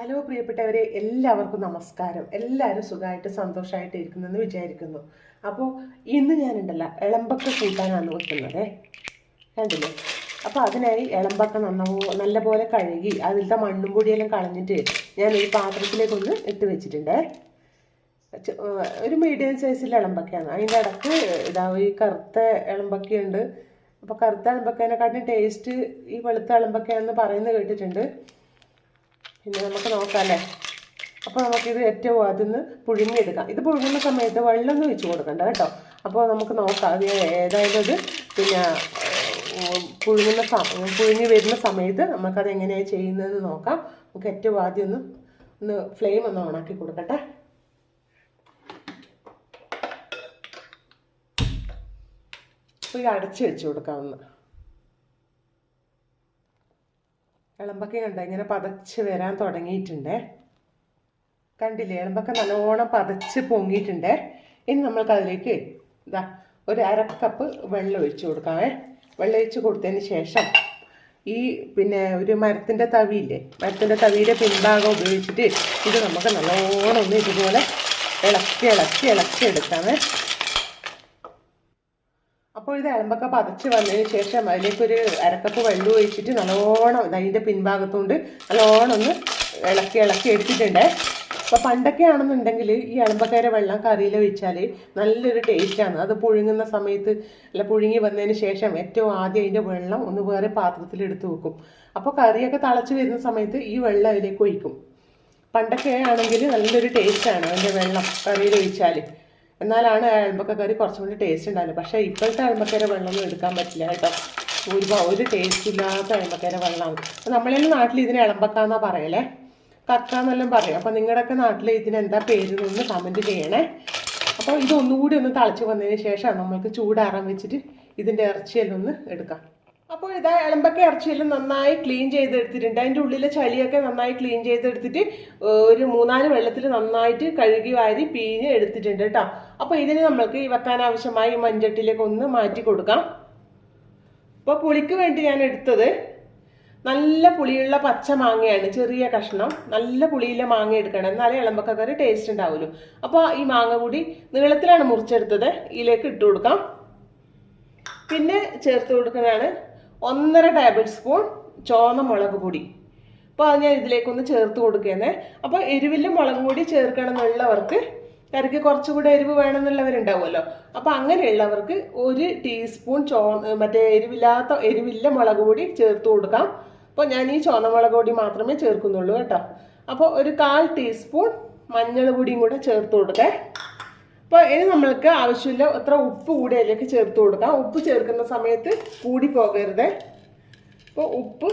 Hello പ്രിയപ്പെട്ടവരെ എല്ലാവർക്കും നമസ്കാരം. എല്ലാവരും സുഖമായിട്ട് സന്തോഷമായിട്ട് ഇരിക്കുന്നെന്ന് വിചാരിക്കുന്നു. അപ്പോൾ ഇന്ന് ഞാനുണ്ടല്ല ഇളമ്പക്ക കൂട്ടാനാണ് വെക്കുന്നത്. കണ്ടില്ലേ? അപ്പോൾ അതിനായി ഇളമ്പക്ക നല്ല നല്ലപോലെ കഴുകി അതിലത്തെ മണ്ണും പൊടിയെല്ലാം കളഞ്ഞിട്ട് ഞാൻ ഒരു പാത്രത്തിലേക്കൊന്ന് ഇട്ട് വെച്ചിട്ടുണ്ട്. ഒരു മീഡിയം സൈസിൽ ഇളമ്പക്കയാണ് അതിന്റെ ഇടയ്ക്ക് ഇതാ ഈ കറുത്ത ഇളമ്പക്കയുണ്ട് അപ്പോൾ കറുത്ത ഇളമ്പക്കേനെക്കാട്ടും ടേസ്റ്റ് ഈ വെളുത്ത ഇളമ്പക്കയാണെന്ന് പറയുന്നത് കേട്ടിട്ടുണ്ട്. പിന്നെ നമുക്ക് നോക്കാമല്ലേ അപ്പോൾ നമുക്കിത് ഏറ്റവും ആദ്യം നിന്ന് പുഴുങ്ങിയെടുക്കാം. ഇത് പുഴുങ്ങുന്ന സമയത്ത് വെള്ളമൊന്നും ഒഴിച്ച് കൊടുക്കണ്ട കേട്ടോ. അപ്പോൾ നമുക്ക് നോക്കാം. അത് ഏതായാലും അത് പിന്നെ പുഴുങ്ങുന്ന പുഴുങ്ങി വരുന്ന സമയത്ത് നമുക്കത് എങ്ങനെയാണ് ചെയ്യുന്നതെന്ന് നോക്കാം. നമുക്ക് ഏറ്റവും ആദ്യം ഒന്ന് ഒന്ന് ഫ്ലെയിം ഒന്ന് ഓണാക്കി കൊടുക്കട്ടെ. അപ്പോൾ ഇത് അടച്ച് വെച്ച് കൊടുക്കാം ഒന്ന്. ഇളമ്പക്ക കണ്ട? ഇങ്ങനെ പതച്ച് വരാൻ തുടങ്ങിയിട്ടുണ്ട്. കണ്ടില്ലേ? എളമ്പൊക്കെ നല്ലോണം പതച്ച് പൊങ്ങിയിട്ടുണ്ട്. ഇനി നമ്മൾക്ക് അതിലേക്ക് ഇതാ ഒരു അര കപ്പ് വെള്ളം ഒഴിച്ചു കൊടുക്കാമേ വെള്ളം ഒഴിച്ച് കൊടുത്തതിന് ശേഷം ഈ പിന്നെ ഒരു മരത്തിന്റെ തവിയില്ലേ? മരത്തിന്റെ തവിയുടെ പിൻഭാഗം ഉപയോഗിച്ചിട്ട് ഇത് നമുക്ക് നല്ലോണം ഒന്ന് ഇതുപോലെ ഇളക്കി ഇളക്കി ഇളക്കി എടുക്കാമേ അപ്പോൾ ഇത് ഇളമ്പൊക്കെ പതച്ച് വന്നതിന് ശേഷം അതിലേക്കൊരു അരക്കപ്പ് വെള്ളം ഒഴിച്ചിട്ട് നല്ലോണം അതിന്റെ പിൻഭാഗത്തുകൊണ്ട് നല്ലോണം ഒന്ന് ഇളക്കി ഇളക്കി എടുത്തിട്ടുണ്ട്. അപ്പോൾ പണ്ടൊക്കെ ആണെന്നുണ്ടെങ്കിൽ ഈ ഇളമ്പക്കര വെള്ളം കറിയിൽ വെച്ചാൽ നല്ലൊരു ടേസ്റ്റാണ് അത് പുഴുങ്ങുന്ന സമയത്ത് അല്ല പുഴുങ്ങി വന്നതിന് ശേഷം ഏറ്റവും ആദ്യം അതിന്റെ വെള്ളം ഒന്ന് വേറെ പാത്രത്തിൽ എടുത്തു വെക്കും. അപ്പോൾ കറിയൊക്കെ തിളച്ച് വരുന്ന സമയത്ത് ഈ വെള്ളം അതിലേക്ക് ഒഴിക്കും. പണ്ടൊക്കെ ആണെങ്കിൽ നല്ലൊരു ടേസ്റ്റാണ് അതിന്റെ വെള്ളം കറിയിൽ ഒഴിച്ചാൽ എന്നാലാണ് അഴമ്പക്ക കറി കുറച്ചും കൂടി ടേസ്റ്റ് ഉണ്ടാവില്ല പക്ഷേ ഇപ്പോഴത്തെ അഴമ്പക്കര വെള്ളമൊന്നും എടുക്കാൻ പറ്റില്ല കേട്ടോ. ഒരു ഒരു ടേസ്റ്റ് ഇല്ലാത്ത അഴമ്പക്കര വെള്ളമാണ്. അപ്പോൾ നമ്മളെല്ലാം നാട്ടിൽ ഇതിന് ഇളമ്പക്കാന്നാ പറയലേ. കക്ക എന്നെല്ലാം പറയും. അപ്പോൾ നിങ്ങളുടെയൊക്കെ നാട്ടിൽ ഇതിന് എന്താ പേര് എന്ന് കമന്റ് ചെയ്യണേ. അപ്പോൾ ഇതൊന്നുകൂടി ഒന്ന് തളിച്ച് വന്നതിന് ശേഷം നമ്മൾക്ക് ചൂടാറാൻ വെച്ചിട്ട് ഇതിന്റെ ഇറച്ചിയെല്ലാം ഒന്ന് എടുക്കാം. അപ്പോൾ ഇതാ ഇളമ്പക്ക ഇറച്ചിയെല്ലാം നന്നായി ക്ലീൻ ചെയ്തെടുത്തിട്ടുണ്ട്. അതിന്റെ ഉള്ളിലെ ചളിയൊക്കെ നന്നായി ക്ലീൻ ചെയ്തെടുത്തിട്ട് ഒരു മൂന്നാൽ വെള്ളത്തിൽ നന്നായിട്ട് കഴുകി വാരി പീഞ്ഞ് എടുത്തിട്ടുണ്ട് കേട്ടോ. അപ്പോൾ ഇതിന് നമ്മൾക്ക് ഈ വെക്കാനാവശ്യമായി മഞ്ചട്ടിലേക്ക് ഒന്ന് മാറ്റി കൊടുക്കാം. അപ്പോൾ പുളിക്ക് വേണ്ടി ഞാൻ എടുത്തത് നല്ല പുളിയുള്ള പച്ച മാങ്ങയാണ് ചെറിയ കഷ്ണം. നല്ല പുളിയിലെ മാങ്ങ എടുക്കണം എന്നാലേ ഇളമ്പക്ക കറി ടേസ്റ്റ് ഉണ്ടാവുള്ളൂ. അപ്പോൾ ഈ മാങ്ങ കൂടി നീളത്തിലാണ് മുറിച്ചെടുത്തത് ഇതിലേക്ക് ഇട്ട് കൊടുക്കാം. പിന്നെ ചേർത്ത് കൊടുക്കുന്നതാണ് ഒന്നര ടേബിൾ സ്പൂൺ ചുവന്ന മുളക് പൊടി. അപ്പോൾ അത് ഞാൻ ഇതിലേക്കൊന്ന് ചേർത്ത് കൊടുക്കുന്നത് അപ്പോൾ എരിവില്ല മുളക് പൊടി ചേർക്കണം എന്നുള്ളവർക്ക് കറിക്ക് കുറച്ചുകൂടെ എരിവ് വേണമെന്നുള്ളവരുണ്ടാവുമല്ലോ. അപ്പോൾ അങ്ങനെയുള്ളവർക്ക് ഒരു ടീസ്പൂൺ ചോ മറ്റേ എരിവില്ലാത്ത എരിവില്ല മുളക് പൊടി ചേർത്ത് കൊടുക്കാം. അപ്പോൾ ഞാൻ ഈ ചുവന്ന മുളക് പൊടി മാത്രമേ ചേർക്കുന്നുള്ളൂ കേട്ടോ. അപ്പോൾ ഒരു കാൽ ടീസ്പൂൺ മഞ്ഞൾ പൊടിയും കൂടെ ചേർത്ത് കൊടുക്കേ. അപ്പോൾ ഇനി നമ്മൾക്ക് ആവശ്യമില്ല എത്ര ഉപ്പ് കൂടി അതിലേക്ക് ചേർത്ത് കൊടുക്കാം. ഉപ്പ് ചേർക്കുന്ന സമയത്ത് കൂടി പോകരുത്. അപ്പോൾ ഉപ്പ്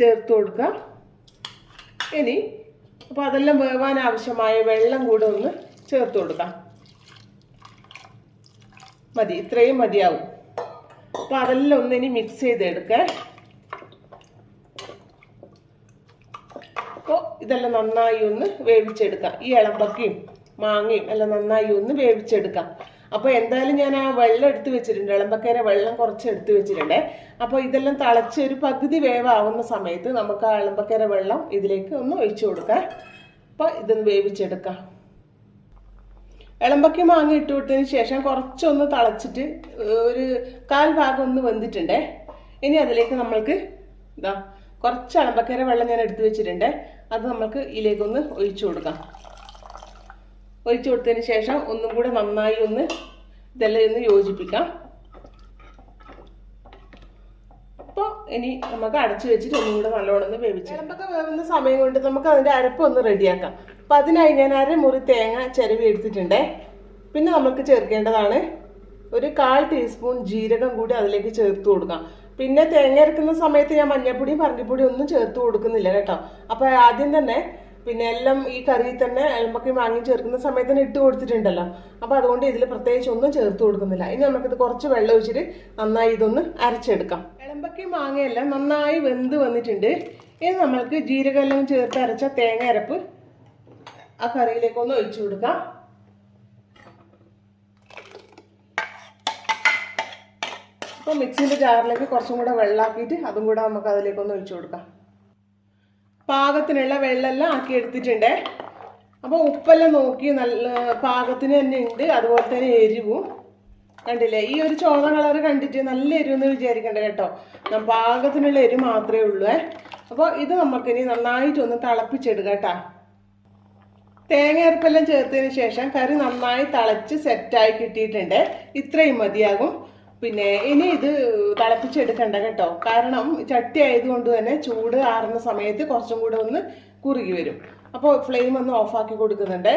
ചേർത്ത് കൊടുക്കുക. ഇനി അപ്പോൾ അതെല്ലാം വേവാൻ ആവശ്യമായ വെള്ളം കൂടെ ഒന്ന് ചേർത്ത് കൊടുക്കാം. മതി ഇത്രയും മതിയാവും. അപ്പോൾ അതെല്ലാം ഒന്ന് ഇനി മിക്സ് ചെയ്തെടുക്കുക അപ്പോൾ ഇതെല്ലാം നന്നായി ഒന്ന് വേവിച്ചെടുക്കാം. ഈ ഇളമ്പക്കയും മാങ്ങയും എല്ലാം നന്നായി ഒന്ന് വേവിച്ചെടുക്കാം. അപ്പോൾ എന്തായാലും ഞാൻ ആ വെള്ളം എടുത്ത് വെച്ചിട്ടുണ്ട്. ഇളമ്പക്കര വെള്ളം കുറച്ച് എടുത്ത് വെച്ചിട്ടുണ്ട്. അപ്പോൾ ഇതെല്ലാം തിളച്ച് ഒരു പകുതി വേവാവുന്ന സമയത്ത് നമുക്ക് ആ ഇളമ്പക്കര വെള്ളം ഇതിലേക്ക് ഒന്ന് ഒഴിച്ചു കൊടുക്കാം. അപ്പോൾ ഇതൊന്ന് വേവിച്ചെടുക്കാം. ഇളമ്പക്കി മാങ്ങ ഇട്ട് കൊടുത്തതിന് ശേഷം കുറച്ചൊന്ന് തിളച്ചിട്ട് ഒരു കാൽ ഭാഗം ഒന്ന് വെന്തിട്ടുണ്ടേ. ഇനി അതിലേക്ക് നമ്മൾക്ക് ഇതാ കുറച്ച് ഇളമ്പക്കര വെള്ളം ഞാൻ എടുത്ത് വെച്ചിട്ടുണ്ട്. അത് നമുക്ക് ഇതിലേക്കൊന്ന് ഒഴിച്ചു കൊടുക്കാം. ഒഴിച്ചു കൊടുത്തതിന് ശേഷം ഒന്നും കൂടെ നന്നായി ഒന്ന് ഇതെല്ലാം ഒന്ന് യോജിപ്പിക്കാം. അപ്പോൾ ഇനി നമുക്ക് അടച്ചു വെച്ചിട്ട് ഒന്നും കൂടെ നല്ലോണം ഒന്ന് നമുക്ക് ഇളമ്പൊക്കെ വേവുന്ന സമയം കൊണ്ട് നമുക്ക് അതിന്റെ അരപ്പ് ഒന്ന് റെഡിയാക്കാം. അപ്പം അതിനായി ഞാൻ അരമുറി തേങ്ങ ചിരവി എടുത്തിട്ടുണ്ടേ. പിന്നെ നമുക്ക് ചേർക്കേണ്ടതാണ് ഒരു കാൽ ടീസ്പൂൺ ജീരകം കൂടി അതിലേക്ക് ചേർത്ത് കൊടുക്കാം. പിന്നെ തേങ്ങ അരക്കുന്ന സമയത്ത് ഞാൻ മഞ്ഞൾപ്പൊടിയും പറങ്കിപ്പൊടിയും ഒന്നും ചേർത്ത് കൊടുക്കുന്നില്ല കേട്ടോ. അപ്പോൾ ആദ്യം തന്നെ പിന്നെ എല്ലാം ഈ കറിയിൽ തന്നെ നമുക്ക് വാങ്ങി ചേർക്കുന്ന സമയത്ത് തന്നെ ഇട്ട് കൊടുത്തിട്ടുണ്ടല്ലോ. അപ്പോൾ അതുകൊണ്ട് ഇതിൽ പ്രത്യേകിച്ച് ഒന്നും ചേർത്ത് കൊടുക്കുന്നില്ല. ഇനി നമുക്കിത് കുറച്ച് വെള്ളം ഒഴിച്ചിട്ട് നന്നായി ഇതൊന്ന് അരച്ചെടുക്കാം. എളമ്പക്കി മാങ്ങയെല്ലാം നന്നായി വെന്ത് വന്നിട്ടുണ്ട്. ഇനി നമ്മൾക്ക് ജീരകമെല്ലാം ചേർത്ത് അരച്ച തേങ്ങ അരപ്പ് ആ കറിയിലേക്ക് ഒന്ന് ഒഴിച്ചു കൊടുക്കാം. അപ്പോൾ മിക്സിന്റെ ജാറിലേക്ക് കുറച്ചും കൂടെ വെള്ളമാക്കിയിട്ട് അതും കൂടെ നമുക്ക് അതിലേക്കൊന്ന് ഒഴിച്ചു കൊടുക്കാം. പാകത്തിനുള്ള വെള്ളമെല്ലാം ആക്കി എടുത്തിട്ടുണ്ടേ. അപ്പോൾ ഉപ്പെല്ലാം നോക്കി നല്ല പാകത്തിന് തന്നെ ഉണ്ട്. അതുപോലെ തന്നെ എരിവും. കണ്ടില്ലേ? ഈ ഒരു ചോന്ന കളർ കണ്ടിട്ട് നല്ല എരിവെന്ന് വിചാരിക്കണ്ട കേട്ടോ. പാകത്തിനുള്ള എരിവ് മാത്രമേ ഉള്ളൂ ഏ. അപ്പോൾ ഇത് നമുക്കിനി നന്നായിട്ടൊന്ന് തിളപ്പിച്ചെടുക്കാം കേട്ടോ. തേങ്ങ അരപ്പെല്ലാം ചേർത്തതിന് ശേഷം കറി നന്നായി തിളച്ച് സെറ്റായി കിട്ടിയിട്ടുണ്ട്. ഇത്രയും മതിയാകും. പിന്നെ ഇനി ഇത് തിളപ്പിച്ചെടുക്കണ്ട കേട്ടോ. കാരണം ചട്ടി ആയതുകൊണ്ട് തന്നെ ചൂട് ആറുന്ന സമയത്ത് കുറച്ചും കൂടെ ഒന്ന് കുറുകി വരും. അപ്പോൾ ഫ്ലെയിം ഒന്ന് ഓഫാക്കി കൊടുക്കുന്നുണ്ട്.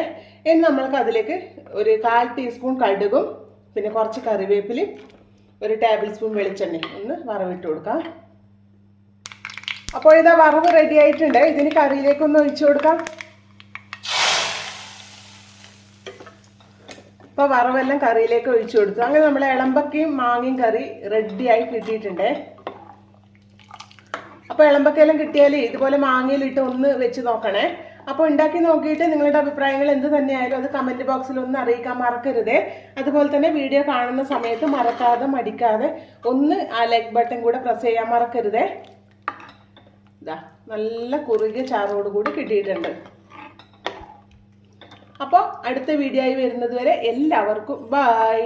ഇനി നമ്മൾക്ക് അതിലേക്ക് ഒരു കാൽ ടീസ്പൂൺ കടുകും പിന്നെ കുറച്ച് കറിവേപ്പിലയും ഒരു ടേബിൾ സ്പൂൺ വെളിച്ചെണ്ണ ഒന്ന് വറവിട്ട് കൊടുക്കാം. അപ്പോൾ ഇതാ വറവ് റെഡി ആയിട്ടുണ്ട്. ഇതിന് കറിയിലേക്കൊന്ന് ഒഴിച്ചു കൊടുക്കാം. അപ്പോൾ വറവെല്ലാം കറിയിലേക്ക് ഒഴിച്ചു കൊടുത്തു. അങ്ങനെ നമ്മൾ ഇളമ്പക്കയും മാങ്ങയും കറി റെഡിയായി കിട്ടിയിട്ടുണ്ട്. അപ്പോൾ ഇളമ്പക്കയെല്ലാം കിട്ടിയാൽ ഇതുപോലെ മാങ്ങയിലിട്ട് ഒന്ന് വെച്ച് നോക്കണേ. അപ്പോൾ ഉണ്ടാക്കി നോക്കിയിട്ട് നിങ്ങളുടെ അഭിപ്രായങ്ങൾ എന്ത് തന്നെയായാലും അത് കമന്റ് ബോക്സിൽ ഒന്ന് അറിയിക്കാൻ മറക്കരുതേ. അതുപോലെ തന്നെ വീഡിയോ കാണുന്ന സമയത്ത് മറക്കാതെ മടിക്കാതെ ഒന്ന് ആ ലൈക്ക് ബട്ടൺ കൂടെ പ്രസ് ചെയ്യാൻ മറക്കരുതേ. ഇതാ നല്ല കുറുകിയ ചാറോട് കൂടി കിട്ടിയിട്ടുണ്ട്. അപ്പോൾ അടുത്ത വീഡിയോ ആയി വരുന്നത് വരെ എല്ലാവർക്കും ബായ്